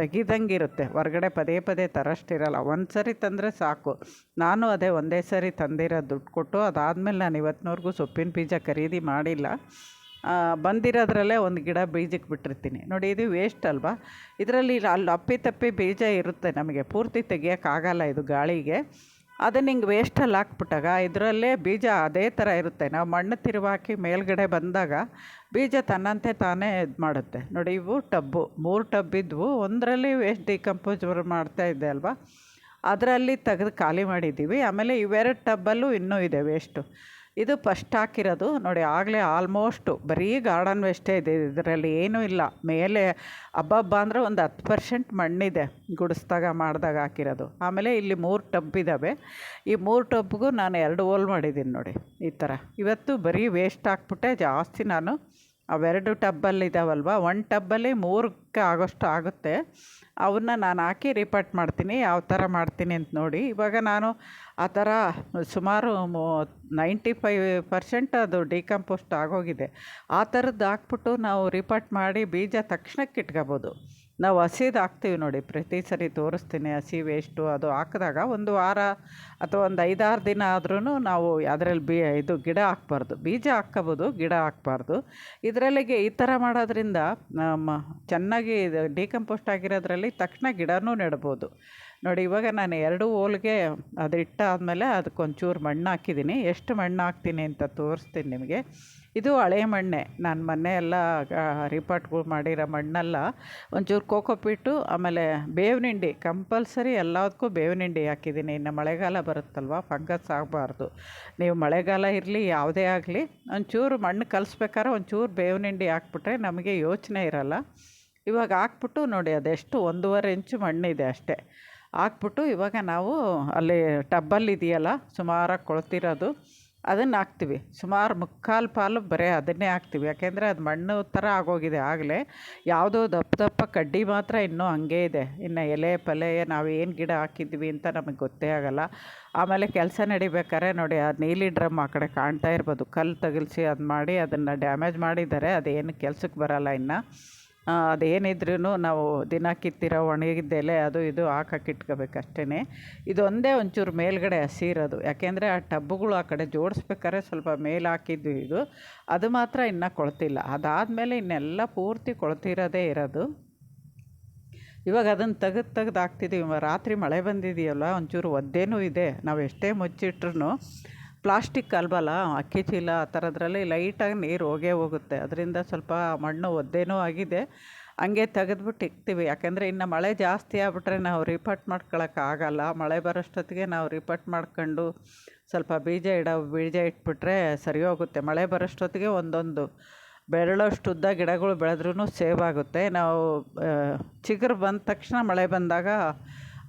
ತೆಗಿದಂಗೆ ಇರುತ್ತೆ. ಹೊರಗಡೆ ಪದೇ ಪದೇ ತರಷ್ಟಿರಲ್ಲ. ಒಂದು ಸರಿ ತಂದರೆ ಸಾಕು. ನಾನು ಅದೇ ಒಂದೇ ಸರಿ ತಂದಿರೋ ದುಡ್ಡು ಕೊಟ್ಟು ಅದಾದಮೇಲೆ ನಾನು ಇವತ್ತಿನವರೆಗೂ ಸೊಪ್ಪಿನ ಬೀಜ ಖರೀದಿ ಮಾಡಿಲ್ಲ. ಬಂದಿರೋದ್ರಲ್ಲೇ ಒಂದು ಗಿಡ ಬೀಜಕ್ಕೆ ಬಿಟ್ಟಿರ್ತೀನಿ. ನೋಡಿ, ಇದು ವೇಸ್ಟ್ ಅಲ್ವಾ? ಇದರಲ್ಲಿ ಅಲ್ಲಿ ಅಪ್ಪಿ ತಪ್ಪಿ ಬೀಜ ಇರುತ್ತೆ ನಮಗೆ. ಪೂರ್ತಿ ತೆಗಿಯೋಕ್ಕಾಗಲ್ಲ ಇದು ಗಾಳಿಗೆ. ಅದನ್ನು ಹಿಂಗೆ ವೇಸ್ಟಲ್ಲಿ ಹಾಕ್ಬಿಟ್ಟಾಗ ಇದರಲ್ಲೇ ಬೀಜ ಅದೇ ಥರ ಇರುತ್ತೆ. ನಾವು ಮಣ್ಣು ತಿರುವಾಕಿ ಮೇಲ್ಗಡೆ ಬಂದಾಗ ಬೀಜ ತನ್ನಂತೆ ತಾನೇ ಇದು ಮಾಡುತ್ತೆ. ನೋಡಿ ಇವು ಟಬ್ಬು, ಮೂರು ಟಬ್ ಇದ್ವು. ಒಂದರಲ್ಲಿ ವೇಸ್ಟ್ ಡಿಕಂಪೋಸ್ ಮಾಡ್ತಾ ಇದ್ದೆ ಅಲ್ವಾ? ಅದರಲ್ಲಿ ತೆಗೆದು ಖಾಲಿ ಮಾಡಿದ್ದೀವಿ. ಆಮೇಲೆ ಇವೆರಡು ಟಬ್ಬಲ್ಲೂ ಇನ್ನೂ ಇದೆ ವೇಸ್ಟು ಇದು ಫಸ್ಟ್ ಹಾಕಿರೋದು. ನೋಡಿ, ಆಗಲೇ ಆಲ್ಮೋಸ್ಟು ಬರೀ ಗಾರ್ಡನ್ ವೇಸ್ಟೇ ಇದೆ. ಇದರಲ್ಲಿ ಏನೂ ಇಲ್ಲ. ಮೇಲೆ ಹಬ್ಬ ಅಂದರೆ ಒಂದು ಹತ್ತು ಪರ್ಸೆಂಟ್ ಮಣ್ಣಿದೆ ಗುಡಿಸ್ದಾಗ, ಮಾಡಿದಾಗ ಹಾಕಿರೋದು. ಆಮೇಲೆ ಇಲ್ಲಿ ಮೂರು ಟಬ್ ಇದ್ದಾವೆ ಈ ಮೂರು ಟಬ್ಗೂ ನಾನು ಎರಡು ಹೋಲ್ ಮಾಡಿದ್ದೀನಿ ನೋಡಿ, ಈ ಥರ. ಇವತ್ತು ಬರೀ ವೇಸ್ಟ್ ಹಾಕ್ಬಿಟ್ಟೆ, ಜಾಸ್ತಿ ನಾನು. ಅವೆರಡು ಟಬ್ಬಲ್ಲಿ ಇದ್ದಾವಲ್ವ ಒಂದು ಟಬ್ಬಲ್ಲಿ ಮೂರಕ್ಕೆ ಆಗೋಷ್ಟು ಆಗುತ್ತೆ. ಅವನ್ನ ನಾನು ಹಾಕಿ ರಿಪೋರ್ಟ್ ಮಾಡ್ತೀನಿ, ಯಾವ ಥರ ಮಾಡ್ತೀನಿ ಅಂತ ನೋಡಿ. ಇವಾಗ ನಾನು ಆ ಥರ ಸುಮಾರು ನೈಂಟಿ ಫೈವ್ ಪರ್ಸೆಂಟ್ ಅದು ಡಿಕಂಪೋಸ್ಟ್ ಆಗೋಗಿದೆ. ಆ ಥರದ್ದು ಹಾಕ್ಬಿಟ್ಟು ನಾವು ರಿಪೋರ್ಟ್ ಮಾಡಿ ಬೀಜ ತಕ್ಷಣಕ್ಕೆ ಇಟ್ಕೋಬೋದು. ನಾವು ಹಸಿದು ಹಾಕ್ತೀವಿ ನೋಡಿ, ಪ್ರತಿ ಸರಿ ತೋರಿಸ್ತೀನಿ ಹಸಿ ವೇಸ್ಟು ಅದು ಹಾಕಿದಾಗ ಒಂದು ವಾರ ಅಥವಾ ಒಂದು ಐದಾರು ದಿನ ಆದ್ರೂ ನಾವು ಅದರಲ್ಲಿ ಬೀ, ಇದು ಗಿಡ ಹಾಕ್ಬಾರ್ದು, ಬೀಜ ಹಾಕ್ಕೋಬೋದು ಗಿಡ ಹಾಕ್ಬಾರ್ದು. ಇದರಲ್ಲಿಗೆ ಈ ಥರ ಮಾಡೋದ್ರಿಂದ ನಮ್ಮ ಚೆನ್ನಾಗಿ ಡಿಕಂಪೋಸ್ಟ್ ಆಗಿರೋದ್ರಲ್ಲಿ ತಕ್ಷಣ ಗಿಡನೂ ನೆಡ್ಬೋದು. ನೋಡಿ, ಇವಾಗ ನಾನು ಎರಡು ಹೋಲ್ಗೆ ಅದು ಇಟ್ಟಾದಮೇಲೆ ಅದಕ್ಕೊಂಚೂರು ಮಣ್ಣು ಹಾಕಿದ್ದೀನಿ. ಎಷ್ಟು ಮಣ್ಣು ಹಾಕ್ತೀನಿ ಅಂತ ತೋರಿಸ್ತೀನಿ ನಿಮಗೆ. ಇದು ಹಳೆ ಮಣ್ಣೆ. ನಾನು ಮೊನ್ನೆ ಎಲ್ಲ ರಿಪೋರ್ಟ್ಗಳು ಮಾಡಿರೋ ಮಣ್ಣೆಲ್ಲ, ಒಂಚೂರು ಕೋಕೋಪೀಟು ಆಮೇಲೆ ಬೇವಿನಿಂಡಿ ಕಂಪಲ್ಸರಿ ಎಲ್ಲದಕ್ಕೂ ಬೇವಿನಿಂಡಿ ಹಾಕಿದ್ದೀನಿ. ಇನ್ನು ಮಳೆಗಾಲ ಬರುತ್ತಲ್ವ? ಫಂಗಸ್ ಆಗಬಾರ್ದು. ನೀವು ಮಳೆಗಾಲ ಇರಲಿ, ಯಾವುದೇ ಆಗಲಿ, ಒಂಚೂರು ಮಣ್ಣು ಕಲಿಸ್ಬೇಕಾದ್ರೆ ಒಂಚೂರು ಬೇವಿನಿಂಡಿ ಹಾಕ್ಬಿಟ್ರೆ ನಮಗೆ ಯೋಚನೆ ಇರಲ್ಲ. ಇವಾಗ ಹಾಕ್ಬಿಟ್ಟು ನೋಡಿ, ಅದೆಷ್ಟು ಒಂದೂವರೆ ಇಂಚು ಮಣ್ಣಿದೆ ಅಷ್ಟೇ. ಹಾಕ್ಬಿಟ್ಟು ಇವಾಗ ನಾವು ಅಲ್ಲಿ ಟಬ್ಬಲ್ಲಿ ಇದೆಯಲ್ಲ ಸುಮಾರಾಗಿ ಕೊಳ್ತಿರೋದು. ಅದನ್ನು ಹಾಕ್ತೀವಿ. ಸುಮಾರು ಮುಕ್ಕಾಲು ಪಾಲು ಬರೀ ಅದನ್ನೇ ಹಾಕ್ತೀವಿ. ಯಾಕೆಂದರೆ ಅದು ಮಣ್ಣು ಥರ ಆಗೋಗಿದೆ ಆಗಲೇ. ಯಾವುದೋ ದಪ್ಪ ದಪ್ಪ ಕಡ್ಡಿ ಮಾತ್ರ ಇನ್ನೂ ಹಂಗೇ ಇದೆ. ಇನ್ನು ಎಲೆ, ಪಲೆ, ನಾವು ಏನು ಗಿಡ ಹಾಕಿದ್ವಿ ಅಂತ ನಮಗೆ ಗೊತ್ತೇ ಆಗೋಲ್ಲ. ಆಮೇಲೆ ಕೆಲಸ ನಡಿಬೇಕಾದ್ರೆ ನೋಡಿ, ಆ ನೀಲಿ ಡ್ರಮ್ ಆ ಕಡೆ ಕಾಣ್ತಾ ಇರ್ಬೋದು. ಕಲ್ಲು ತಗಲ್ಸಿ ಅದು ಮಾಡಿ ಅದನ್ನು ಡ್ಯಾಮೇಜ್ ಮಾಡಿದ್ದಾರೆ ಅದೇನು ಕೆಲ್ಸಕ್ಕೆ ಬರೋಲ್ಲ ಇನ್ನು. ಅದೇನಿದ್ರೂ ನಾವು ದಿನ ಕಿತ್ತಿರೋ ಒಣಗಿದ್ದೆಲೆ ಅದು ಇದು ಹಾಕಕ್ಕೆ ಇಟ್ಕೋಬೇಕು ಅಷ್ಟೇ ಇದೊಂದೇ ಒಂಚೂರು ಮೇಲ್ಗಡೆ ಹಸಿರೋದು. ಯಾಕೆಂದರೆ ಆ ಟಬ್ಬುಗಳು ಆ ಕಡೆ ಜೋಡಿಸ್ಬೇಕಾದ್ರೆ ಸ್ವಲ್ಪ ಮೇಲೆ ಹಾಕಿದ್ದು ಇದು. ಅದು ಮಾತ್ರ ಇನ್ನೂ ಕೊಳ್ತಿಲ್ಲ. ಅದಾದಮೇಲೆ ಇನ್ನೆಲ್ಲ ಪೂರ್ತಿ ಕೊಳ್ತಿರೋದೇ ಇರೋದು. ಇವಾಗ ಅದನ್ನು ತೆಗೆದು ತೆಗೆದು ಹಾಕ್ತಿದ್ದೀವಿ ರಾತ್ರಿ ಮಳೆ ಬಂದಿದೆಯಲ್ಲ, ಒಂಚೂರು ಒದ್ದೇನೂ ಇದೆ. ನಾವು ಎಷ್ಟೇ ಮುಚ್ಚಿಟ್ರು ಪ್ಲಾಸ್ಟಿಕ್ ಅಲ್ವಲ್ಲ, ಅಕ್ಕಿ ಚೀಲ ಆ ಥರದ್ರಲ್ಲಿ ಲೈಟಾಗಿ ನೀರು ಹೋಗೇ ಹೋಗುತ್ತೆ. ಅದರಿಂದ ಸ್ವಲ್ಪ ಮಣ್ಣು ಒದ್ದೇನೂ ಆಗಿದೆ. ಹಂಗೆ ತೆಗೆದ್ಬಿಟ್ಟು ಇಕ್ತೀವಿ. ಯಾಕೆಂದರೆ ಇನ್ನು ಮಳೆ ಜಾಸ್ತಿ ಆಗ್ಬಿಟ್ರೆ ನಾವು ರಿಪಟ್ ಮಾಡ್ಕೊಳ್ಳೋಕ್ಕಾಗಲ್ಲ ಮಳೆ ಬರೋಷ್ಟೊತ್ತಿಗೆ ನಾವು ರಿಪಟ್ ಮಾಡ್ಕೊಂಡು ಸ್ವಲ್ಪ ಬೀಜ ಇಡೋ, ಬೀಜ ಇಟ್ಬಿಟ್ರೆ ಸರಿ ಹೋಗುತ್ತೆ. ಮಳೆ ಬರೋಷ್ಟೊತ್ತಿಗೆ ಒಂದೊಂದು ಬೆರಳಷ್ಟು ಉದ್ದ ಗಿಡಗಳು ಬೆಳೆದ್ರೂ ಸೇವ್ ಆಗುತ್ತೆ. ನಾವು ಚಿಗುರು ಬಂದ ತಕ್ಷಣ ಮಳೆ ಬಂದಾಗ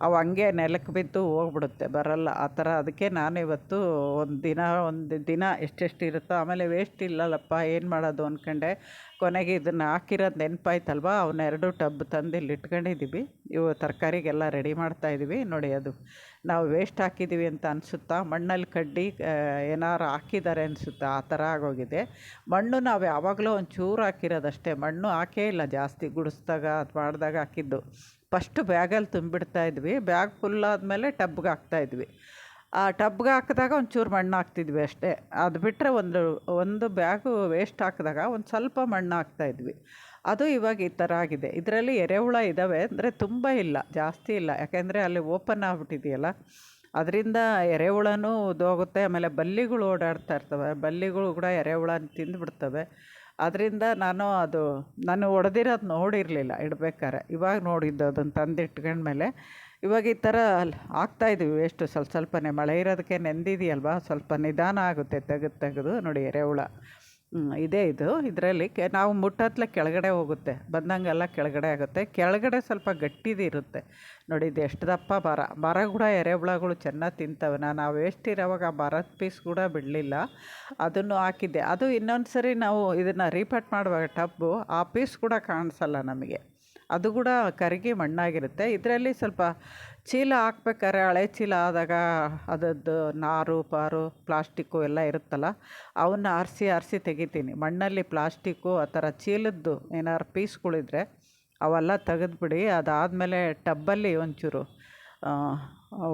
ಅವು ಹಂಗೆ ನೆಲಕ್ಕೆ ಬಿದ್ದು ಹೋಗ್ಬಿಡುತ್ತೆ, ಬರೋಲ್ಲ. ಆ ಥರ ಅದಕ್ಕೆ ನಾನು ಇವತ್ತು ಒಂದು ದಿನ ಒಂದು ದಿನ ಎಷ್ಟೆಷ್ಟು ಇರುತ್ತೋ, ಆಮೇಲೆ ವೇಸ್ಟ್ ಇಲ್ಲಲ್ಲಪ್ಪ, ಏನು ಮಾಡೋದು ಅಂದ್ಕೊಂಡೆ ಕೊನೆಗೆ ಇದನ್ನು ಹಾಕಿರೋದು ನೆನಪಾಯ್ತಲ್ವ? ಅವನ್ನೆರಡು ಟಬ್ ತಂದು ಇಲ್ಲಿ ಇಟ್ಕೊಂಡಿದ್ದೀವಿ ಇವು ತರಕಾರಿಗೆಲ್ಲ ರೆಡಿ ಮಾಡ್ತಾ ಇದ್ದೀವಿ ನೋಡಿ ಅದು. ನಾವು ವೇಸ್ಟ್ ಹಾಕಿದ್ದೀವಿ ಅಂತ ಅನಿಸುತ್ತಾ? ಮಣ್ಣಲ್ಲಿ ಕಡ್ಡಿ ಏನಾರು ಹಾಕಿದ್ದಾರೆ ಅನಿಸುತ್ತಾ? ಆ ಥರ ಆಗೋಗಿದೆ. ಮಣ್ಣು ನಾವು ಯಾವಾಗಲೂ ಒಂಚೂರು ಹಾಕಿರೋದಷ್ಟೇ. ಮಣ್ಣು ಹಾಕೇ ಇಲ್ಲ ಜಾಸ್ತಿ. ಗುಡಿಸ್ದಾಗ, ಅದು ಮಾಡಿದಾಗ ಹಾಕಿದ್ದು. ಫಸ್ಟು ಬ್ಯಾಗಲ್ಲಿ ತುಂಬಿಡ್ತಾ ಇದ್ವಿ. ಬ್ಯಾಗ್ ಫುಲ್ ಆದಮೇಲೆ ಟಬ್ಗೆ ಹಾಕ್ತಾಯಿದ್ವಿ ಆ ಟಬ್ಗೆ ಹಾಕಿದಾಗ ಒಂಚೂರು ಮಣ್ಣು ಹಾಕ್ತಿದ್ವಿ ಅಷ್ಟೇ. ಅದು ಬಿಟ್ಟರೆ ಒಂದು ಒಂದು ಬ್ಯಾಗು ವೇಸ್ಟ್ ಹಾಕಿದಾಗ ಒಂದು ಸ್ವಲ್ಪ ಮಣ್ಣು ಹಾಕ್ತಾಯಿದ್ವಿ ಅದು ಇವಾಗ ಈ ಥರ ಆಗಿದೆ. ಇದರಲ್ಲಿ ಎರೆಹುಳ ಇದ್ದಾವೆ ಅಂದರೆ ತುಂಬ ಇಲ್ಲ, ಜಾಸ್ತಿ ಇಲ್ಲ. ಯಾಕೆಂದರೆ ಅಲ್ಲಿ ಓಪನ್ ಆಗ್ಬಿಟ್ಟಿದೆಯಲ್ಲ. ಅದರಿಂದ ಎರೆಹುಳನೂ ಹೋಗುತ್ತೆ ಆಮೇಲೆ ಬಲ್ಲಿಗಳು ಓಡಾಡ್ತಾ ಇರ್ತವೆ. ಬಲ್ಲಿಗಳು ಕೂಡ ಎರೆಹುಳನ ತಿಂದುಬಿಡ್ತವೆ. ಅದರಿಂದ ನಾನು ಅದು, ನಾನು ಒಡೆದಿರೋದು ನೋಡಿರಲಿಲ್ಲ ಇಡ್ಬೇಕಾರೆ ಇವಾಗ ನೋಡಿದ್ದು ಅದನ್ನು ತಂದಿಟ್ಕೊಂಡ ಮೇಲೆ. ಇವಾಗ ಈ ಥರ ಹಾಕ್ತಾಯಿದ್ದೀವಿ ಎಷ್ಟು ಸ್ವಲ್ಪ ಸ್ವಲ್ಪನೇ. ಮಳೆ ಇರೋದಕ್ಕೆ ನೆಂದಿದೆಯಲ್ವಾ? ಸ್ವಲ್ಪ ನಿಧಾನ ಆಗುತ್ತೆ ತೆಗೆದು ತೆಗೆದು ನೋಡಿ ಎರೆಹುಳ. ಇದೇ ಇದು. ಇದರಲ್ಲಿ ಕೆ, ನಾವು ಮುಟ್ಟತ್ಲೆ ಕೆಳಗಡೆ ಹೋಗುತ್ತೆ. ಬಂದಂಗೆಲ್ಲ ಕೆಳಗಡೆ ಆಗುತ್ತೆ. ಕೆಳಗಡೆ ಸ್ವಲ್ಪ ಗಟ್ಟಿದಿರುತ್ತೆ ನೋಡಿ, ಇದು ಎಷ್ಟು ದಪ್ಪ ಬರ. ಮರ ಕೂಡ ಎರೆಹುಳಗಳು ಚೆನ್ನಾಗಿ ತಿಂತವೆ. ನಾನು ಆ ವೇಸ್ಟ್ ಇರೋವಾಗ ಮರದ ಪೀಸ್ ಕೂಡ ಬಿಡಲಿಲ್ಲ. ಅದನ್ನು ಹಾಕಿದ್ದೆ. ಅದು ಇನ್ನೊಂದು ಸರಿ ನಾವು ಇದನ್ನು ರೀಪಟ್ ಮಾಡುವಾಗ ಟಬ್ಬು, ಆ ಪೀಸ್ ಕೂಡ ಕಾಣಿಸಲ್ಲ ನಮಗೆ. ಅದು ಕೂಡ ಕರಗಿ ಮಣ್ಣಾಗಿರುತ್ತೆ. ಇದರಲ್ಲಿ ಸ್ವಲ್ಪ ಚೀಲ ಹಾಕ್ಬೇಕಾದ್ರೆ ಹಳೆ ಚೀಲ ಆದಾಗ ಅದರದ್ದು ನಾರು, ಪಾರು, ಪ್ಲಾಸ್ಟಿಕ್ಕು ಎಲ್ಲ ಇರುತ್ತಲ್ಲ, ಅವನ್ನ ಆರಿಸಿ ಆರಿಸಿ ತೆಗಿತೀನಿ. ಮಣ್ಣಲ್ಲಿ ಪ್ಲಾಸ್ಟಿಕ್ಕು, ಆ ಥರ ಚೀಲದ್ದು ಏನಾದ್ರು ಪೀಸ್ಗಳಿದ್ರೆ ಅವೆಲ್ಲ ತೆಗೆದ್ಬಿಡಿ. ಅದಾದಮೇಲೆ ಟಬ್ಬಲ್ಲಿ ಒಂಚೂರು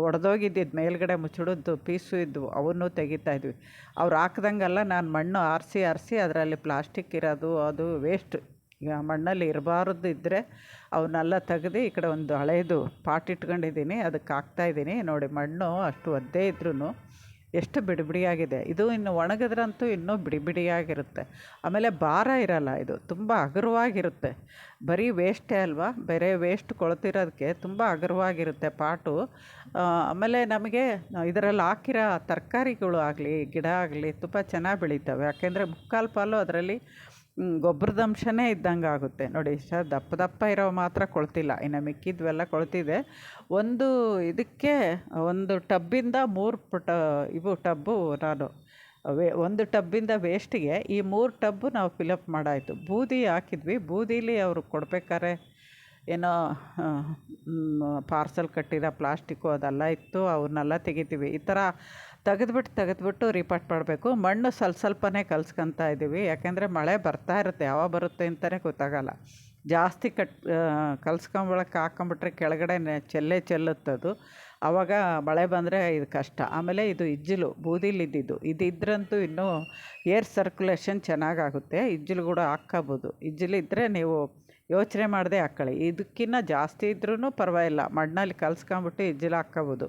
ಒಡೆದೋಗಿದ್ದಿದ್ದು ಮೇಲ್ಗಡೆ ಮುಚ್ಚಿಡೋದು ಪೀಸು ಇದ್ದವು ಅವನ್ನೂ ತೆಗಿತಾಯಿದ್ವಿ ಅವ್ರು ಹಾಕ್ದಂಗೆಲ್ಲ ನಾನು ಮಣ್ಣು ಆರಿಸಿ ಆರಿಸಿ, ಅದರಲ್ಲಿ ಪ್ಲಾಸ್ಟಿಕ್ ಇರೋದು, ಅದು ವೇಸ್ಟ್ ಈಗ ಮಣ್ಣಲ್ಲಿ ಇರಬಾರ್ದು ಇದ್ದರೆ ಅವನ್ನೆಲ್ಲ ತೆಗೆದು ಈ ಕಡೆ ಒಂದು ಹಳೆಯದು ಪಾಟ್ ಇಟ್ಕೊಂಡಿದ್ದೀನಿ, ಅದಕ್ಕೆ ಹಾಕ್ತಾಯಿದ್ದೀನಿ ನೋಡಿ, ಮಣ್ಣು ಅಷ್ಟು ಒದ್ದೇ ಇದ್ರೂ ಎಷ್ಟು ಬಿಡಿ ಬಿಡಿಯಾಗಿದೆ ಇದು ಇನ್ನು ಒಣಗಿದ್ರಂತೂ ಇನ್ನೂ ಬಿಡಿ ಬಿಡಿಯಾಗಿರುತ್ತೆ ಆಮೇಲೆ ಭಾರ ಇರಲ್ಲ ಇದು, ತುಂಬ ಹಗುರವಾಗಿರುತ್ತೆ. ಬರೀ ವೇಸ್ಟೇ ಅಲ್ವಾ? ಬೇರೆ ವೇಸ್ಟ್ ಕೊಳ್ತಿರೋದಕ್ಕೆ ತುಂಬ ಹಗುರವಾಗಿರುತ್ತೆ ಪಾಟು. ಆಮೇಲೆ ನಮಗೆ ಇದರಲ್ಲಿ ಹಾಕಿರೋ ತರಕಾರಿಗಳು ಆಗಲಿ, ಗಿಡ ಆಗಲಿ ತುಂಬ ಚೆನ್ನಾಗಿ ಬೆಳೀತವೆ. ಯಾಕೆಂದರೆ ಮುಕ್ಕಾಲು ಪಾಲು ಅದರಲ್ಲಿ ಗೊಬ್ಬರದ ಅಂಶನೇ ಇದ್ದಂಗೆ ಆಗುತ್ತೆ. ನೋಡಿ ಸರ್ ದಪ್ಪ ದಪ್ಪ ಇರೋ ಮಾತ್ರ ಕೊಳ್ತಿಲ್ಲ. ಇನ್ನು ಮಿಕ್ಕಿದ್ವೆಲ್ಲ ಕೊಳ್ತಿದೆ. ಒಂದು ಇದಕ್ಕೆ ಒಂದು ಟಬ್ಬಿಂದ ಮೂರು ಪುಟ, ಇವು ಟಬ್ಬು ನಾನು ವೇ, ಒಂದು ಟಬ್ಬಿಂದ ವೇಸ್ಟಿಗೆ ಈ ಮೂರು ಟಬ್ಬು ನಾವು ಫಿಲಪ್ ಮಾಡಾಯಿತು. ಬೂದಿ ಹಾಕಿದ್ವಿ. ಬೂದಿಲಿ ಅವರು ಕೊಡ್ಬೇಕಾರೆ ಏನೋ ಪಾರ್ಸಲ್ ಕಟ್ಟಿರೋ ಪ್ಲಾಸ್ಟಿಕ್ಕು ಅದೆಲ್ಲ ಇತ್ತು. ಅವ್ರನ್ನೆಲ್ಲ ತೆಗಿತೀವಿ. ಈ ಥರ ತೆಗೆದ್ಬಿಟ್ಟು ತೆಗೆದ್ಬಿಟ್ಟು ರಿಪೋರ್ಟ್ ಮಾಡಬೇಕು. ಮಣ್ಣು ಸ್ವಲ್ಪ ಸ್ವಲ್ಪನೇ ಕಲ್ಸ್ಕೊತಾ ಇದ್ದೀವಿ ಯಾಕೆಂದರೆ ಮಳೆ ಬರ್ತಾ ಇರುತ್ತೆ. ಯಾವಾಗ ಬರುತ್ತೆ ಅಂತಲೇ ಗೊತ್ತಾಗಲ್ಲ. ಜಾಸ್ತಿ ಕಟ್ ಕಲ್ಸ್ಕೊಂಬಳಕ್ಕೆ ಹಾಕೊಂಬಿಟ್ರೆ ಕೆಳಗಡೆ ಚೆಲ್ಲೇ ಚೆಲ್ಲುತ್ತದು ಆವಾಗ ಮಳೆ ಬಂದರೆ ಇದು ಕಷ್ಟ. ಆಮೇಲೆ ಇದು ಇಜ್ಜಿಲು ಬೂದಿಲಿ ಇದ್ದಿದ್ದು ಇದಿದ್ರಂತೂ ಇನ್ನೂ ಏರ್ ಸರ್ಕ್ಯುಲೇಷನ್ ಚೆನ್ನಾಗಾಗುತ್ತೆ ಇಜ್ಜಿಲು ಕೂಡ ಹಾಕ್ಕೋಬೋದು. ಇಜ್ಜಿಲಿದ್ದರೆ ನೀವು ಯೋಚನೆ ಮಾಡದೆ ಹಾಕ್ಕಳಿ ಇದಕ್ಕಿನ್ನ ಜಾಸ್ತಿ ಇದ್ರೂ ಪರವಾಗಿಲ್ಲ. ಮಣ್ಣಲ್ಲಿ ಕಲ್ಸ್ಕೊಂಬಿಟ್ಟು ಇಜ್ಜಲು ಹಾಕ್ಕೋಬೋದು.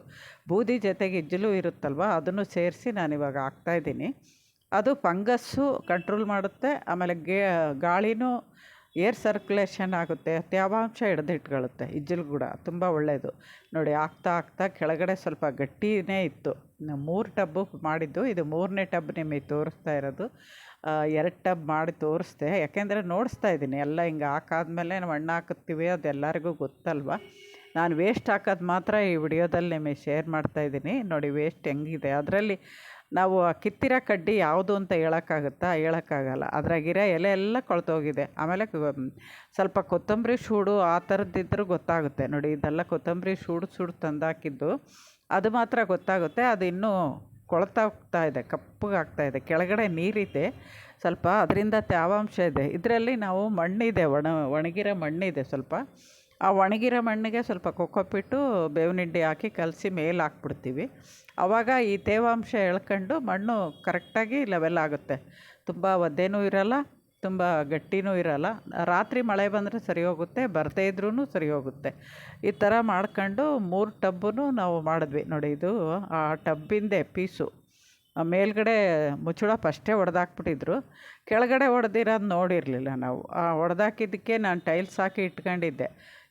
ಬೂದಿ ಜೊತೆಗೆ ಇಜ್ಜಲು ಇರುತ್ತಲ್ವ? ಅದನ್ನು ಸೇರಿಸಿ ನಾನಿವಾಗ ಹಾಕ್ತಾಯಿದ್ದೀನಿ ಅದು ಫಂಗಸ್ಸು ಕಂಟ್ರೋಲ್ ಮಾಡುತ್ತೆ. ಆಮೇಲೆ ಗೇ, ಗಾಳಿನೂ ಏರ್ ಸರ್ಕ್ಯುಲೇಷನ್ ಆಗುತ್ತೆ. ತೇವಾಂಶ ಹಿಡಿದಿಟ್ಕೊಳ್ಳುತ್ತೆ ಇಜ್ಜಲು ಕೂಡ. ತುಂಬ ಒಳ್ಳೆಯದು ನೋಡಿ ಆಗ್ತಾ ಆಗ್ತಾ ಕೆಳಗಡೆ ಸ್ವಲ್ಪ ಗಟ್ಟಿನೇ ಇತ್ತು. ಮೂರು ಟಬ್ಬು ಮಾಡಿದ್ದು. ಇದು ಮೂರನೇ ಟಬ್ ನಿಮಗೆ ತೋರಿಸ್ತಾ ಇರೋದು. ಎರಡು ಟಬ್ ಮಾಡಿ ತೋರಿಸ್ದೆ. ಯಾಕೆಂದರೆ ನೋಡಿಸ್ತಾ ಇದ್ದೀನಿ. ಎಲ್ಲ ಹಿಂಗೆ ಹಾಕಾದ್ಮೇಲೆ ನಾವು ಮಣ್ಣು ಹಾಕುತ್ತೀವಿ ಅದೆಲ್ಲರಿಗೂ ಗೊತ್ತಲ್ವ? ನಾನು ವೇಸ್ಟ್ ಹಾಕೋದು ಮಾತ್ರ ಈ ವಿಡಿಯೋದಲ್ಲಿ ನಿಮಗೆ ಶೇರ್ ಮಾಡ್ತಾ ಇದ್ದೀನಿ. ನೋಡಿ ವೇಸ್ಟ್ ಹೆಂಗಿದೆ. ಅದರಲ್ಲಿ ನಾವು ಕಿತ್ತಿರ ಕಿತ್ತಿರೋ ಕಡ್ಡಿ ಯಾವುದು ಅಂತ ಹೇಳೋಕ್ಕಾಗುತ್ತಾ? ಹೇಳೋಕ್ಕಾಗಲ್ಲ. ಅದ್ರಾಗಿರೋ ಎಲೆ ಎಲ್ಲ ಕೊಳ್ತೋಗಿದೆ ಆಮೇಲೆ ಸ್ವಲ್ಪ ಕೊತ್ತಂಬರಿ ಸೂಡು ಆ ಥರದ್ದಿದ್ರೂ ಗೊತ್ತಾಗುತ್ತೆ. ನೋಡಿ ಇದೆಲ್ಲ ಕೊತ್ತಂಬರಿ ಸೂಡು ಸೂಡು ತಂದಾಕಿದ್ದು ಅದು ಮಾತ್ರ ಗೊತ್ತಾಗುತ್ತೆ. ಅದು ಇನ್ನೂ ಕೊಳ್ತಾ ಹೋಗ್ತಾ ಇದೆ, ಕಪ್ಪಗಾಗ್ತಾ ಇದೆ, ಕೆಳಗಡೆ ನೀರಿದೆ. ಸ್ವಲ್ಪ ಅದರಿಂದ ತೇವಾಂಶ ಇದೆ. ಇದರಲ್ಲಿ ನಾವು ಮಣ್ಣಿದೆ, ಒಣ, ಒಣಗಿರೋ ಮಣ್ಣಿದೆ ಸ್ವಲ್ಪ. ಆ ಒಣಗಿರೋ ಮಣ್ಣಿಗೆ ಸ್ವಲ್ಪ ಕೊಕ್ಕೊಪ್ಪಿಟ್ಟು ಬೇವಿನ ಹಿಂಡಿ ಹಾಕಿ ಕಲಸಿ ಮೇಲೆ ಹಾಕ್ಬಿಡ್ತೀವಿ. ಆವಾಗ ಈ ತೇವಾಂಶ ಎಳ್ಕೊಂಡು ಮಣ್ಣು ಕರೆಕ್ಟಾಗಿ ಲೆವೆಲ್ ಆಗುತ್ತೆ. ತುಂಬ ಒದ್ದೆನೂ ಇರೋಲ್ಲ. ತುಂಬ ಗಟ್ಟಿಯೂ ಇರೋಲ್ಲ. ರಾತ್ರಿ ಮಳೆ ಬಂದರೆ ಸರಿ ಹೋಗುತ್ತೆ, ಬರದೇ ಇದ್ರೂ ಸರಿ ಹೋಗುತ್ತೆ. ಈ ಥರ ಮಾಡ್ಕೊಂಡು ಮೂರು ಟಬ್ಬೂ ನಾವು ಮಾಡಿದ್ವಿ. ನೋಡಿ ಇದು ಆ ಟಬ್ಬಿಂದೆ ಪೀಸು. ಮೇಲ್ಗಡೆ ಮುಚ್ಚಳ ಫಸ್ಟೇ ಹೊಡೆದಾಕ್ಬಿಟ್ಟಿದ್ರು ಕೆಳಗಡೆ ಹೊಡೆದಿರೋದು ನೋಡಿರಲಿಲ್ಲ ನಾವು. ಆ ಹೊಡೆದಾಕಿದ್ದಕ್ಕೆ ನಾನು ಟೈಲ್ಸ್ ಹಾಕಿ ಇಟ್ಕೊಂಡಿದ್ದೆ.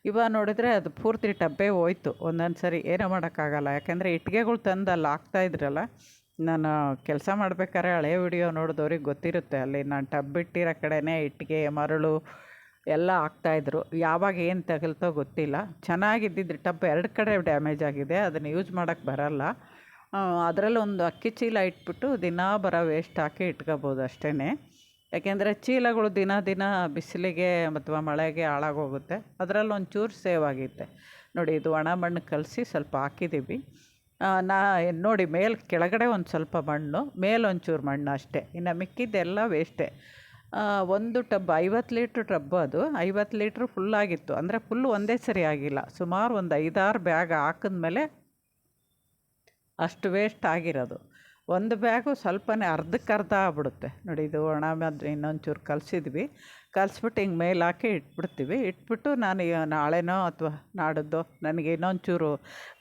ಇವಾಗ ನೋಡಿದರೆ ಅದು ಪೂರ್ತಿ ಟಬ್ಬೇ ಹೋಯ್ತು ಒಂದೊಂದು ಸರಿ ಏನೂ ಮಾಡೋಕ್ಕಾಗಲ್ಲ. ಯಾಕೆಂದರೆ ಇಟ್ಟಿಗೆಗಳು ತಂದು ಅಲ್ಲಿ ಹಾಕ್ತಾಯಿದ್ರಲ್ಲ ನಾನು ಕೆಲಸ ಮಾಡ್ಬೇಕಾದ್ರೆ ಹಳೆ ವಿಡಿಯೋ ನೋಡಿದವ್ರಿಗೆ ಗೊತ್ತಿರುತ್ತೆ. ಅಲ್ಲಿ ನಾನು ಟಬ್ ಇಟ್ಟಿರೋ ಕಡೆನೇ ಇಟ್ಟಿಗೆ, ಮರಳು ಎಲ್ಲ ಹಾಕ್ತಾಯಿದ್ರು ಯಾವಾಗ ಏನು ತಗಲ್ತೋ ಗೊತ್ತಿಲ್ಲ. ಚೆನ್ನಾಗಿದ್ದಿದ್ದು ಟಬ್ ಎರಡು ಕಡೆ ಡ್ಯಾಮೇಜ್ ಆಗಿದೆ. ಅದನ್ನು ಯೂಸ್ ಮಾಡೋಕ್ಕೆ ಬರೋಲ್ಲ. ಅದರಲ್ಲಿ ಒಂದು ಅಕ್ಕಿ ಚೀಲ ಇಟ್ಬಿಟ್ಟು ದಿನ ಬರೋ ವೇಸ್ಟ್ ಹಾಕಿ ಇಟ್ಕೋಬೋದು ಅಷ್ಟೇ ಯಾಕೆಂದರೆ ಚೀಲಗಳು ದಿನ ದಿನ ಬಿಸಿಲಿಗೆ ಅಥವಾ ಮಳೆಗೆ ಹಾಳಾಗೋಗುತ್ತೆ. ಅದರಲ್ಲಿ ಒಂಚೂರು ಸೇವ್ ಆಗುತ್ತೆ ನೋಡಿ, ಇದು ಒಣ ಮಣ್ಣು ಕಲಸಿ ಸ್ವಲ್ಪ ಹಾಕಿದ್ದೀವಿ. ನಾ ನೋಡಿ ಮೇಲೆ ಕೆಳಗಡೆ ಒಂದು ಸ್ವಲ್ಪ ಮಣ್ಣು, ಮೇಲೆ ಒಂಚೂರು ಮಣ್ಣು ಅಷ್ಟೇ. ಇನ್ನು ಮಿಕ್ಕಿದ್ದೆಲ್ಲ ವೇಸ್ಟೇ ಒಂದು ಟಬ್, ಐವತ್ತು ಲೀಟ್ರ್ ಟಬ್ ಅದು. ಐವತ್ತು ಲೀಟ್ರ್ ಫುಲ್ಲಾಗಿತ್ತು ಅಂದರೆ ಫುಲ್ ಒಂದೇ ಸರಿ ಆಗಿಲ್ಲ. ಸುಮಾರು ಒಂದು ಐದಾರು ಬ್ಯಾಗ್ ಹಾಕಿದ್ಮೇಲೆ ಅಷ್ಟು ವೇಸ್ಟ್ ಆಗಿರೋದು. ಒಂದು ಬ್ಯಾಗು ಸ್ವಲ್ಪನೇ ಅರ್ಧಕ್ಕೆ ಅರ್ಧ ಆಗ್ಬಿಡುತ್ತೆ. ನೋಡಿ ಇದು ಒಣ ಇನ್ನೊಂಚೂರು ಕಲಸಿದ್ವಿ. ಕಲಿಸ್ಬಿಟ್ಟು ಹಿಂಗೆ ಮೇಲೆ ಹಾಕಿ ಇಟ್ಬಿಡ್ತೀವಿ. ಇಟ್ಬಿಟ್ಟು ನಾನು ನಾಳೆನೋ ಅಥವಾ ನಾಡಿದ್ದೋ ನನಗೆ ಇನ್ನೊಂಚೂರು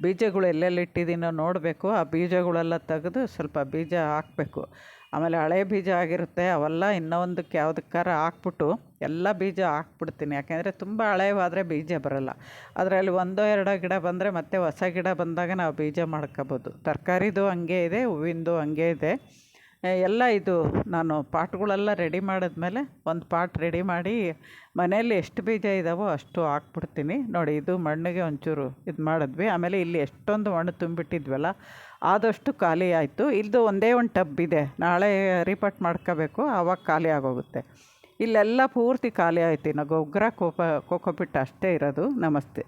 ಬೀಜಗಳು ಎಲ್ಲೆಲ್ಲಿ ಇಟ್ಟಿದ್ದೀನೋ ನೋಡಬೇಕು. ಆ ಬೀಜಗಳೆಲ್ಲ ತೆಗೆದು ಸ್ವಲ್ಪ ಬೀಜ ಹಾಕಬೇಕು. ಆಮೇಲೆ ಹಳೆ ಬೀಜ ಆಗಿರುತ್ತೆ. ಅವೆಲ್ಲ ಇನ್ನೊಂದಕ್ಕೆ ಯಾವುದಕ್ಕಾರ ಹಾಕ್ಬಿಟ್ಟು ಎಲ್ಲ ಬೀಜ ಹಾಕ್ಬಿಡ್ತೀನಿ. ಯಾಕೆಂದರೆ ತುಂಬ ಹಳೇವಾದರೆ ಬೀಜ ಬರೋಲ್ಲ. ಅದರಲ್ಲಿ ಒಂದೋ ಎರಡೋ ಗಿಡ ಬಂದರೆ ಮತ್ತೆ ಹೊಸ ಗಿಡ ಬಂದಾಗ ನಾವು ಬೀಜ ಮಾಡ್ಕೋಬೋದು. ತರಕಾರಿದು ಹಂಗೆ ಇದೆ, ಹೂವಿಂದು ಹಂಗೆ ಇದೆ. ಎಲ್ಲ ಇದು ನಾನು ಪಾಟ್ಗಳೆಲ್ಲ ರೆಡಿ ಮಾಡಿದ್ಮೇಲೆ ಒಂದು ಪಾಟ್ ರೆಡಿ ಮಾಡಿ ಮನೆಯಲ್ಲಿ ಎಷ್ಟು ಬೀಜ ಇದ್ದಾವೋ ಅಷ್ಟು ಹಾಕ್ಬಿಡ್ತೀನಿ. ನೋಡಿ, ಇದು ಮಣ್ಣಿಗೆ ಒಂಚೂರು ಇದು ಮಾಡಿದ್ವಿ. ಆಮೇಲೆ ಇಲ್ಲಿ ಎಷ್ಟೊಂದು ಮಣ್ಣು ತುಂಬಿಟ್ಟಿದ್ವಲ್ಲ, ಆದಷ್ಟು ಖಾಲಿ ಆಯಿತು. ಇಲ್ಲದು ಒಂದೇ ಒಂದು ಟಬ್ ಇದೆ. ನಾಳೆ ರೀಪಟ್ ಮಾಡ್ಕೋಬೇಕು. ಆವಾಗ ಖಾಲಿ ಆಗೋಗುತ್ತೆ. ಇಲ್ಲೆಲ್ಲ ಪೂರ್ತಿ ಖಾಲಿ ಆಯ್ತು. ಇನ್ನು ಗೊಬ್ಬರ ಕೋಪ ಕೋಕೋಪಿಟ್ ಅಷ್ಟೇ ಇರೋದು. ನಮಸ್ತೆ.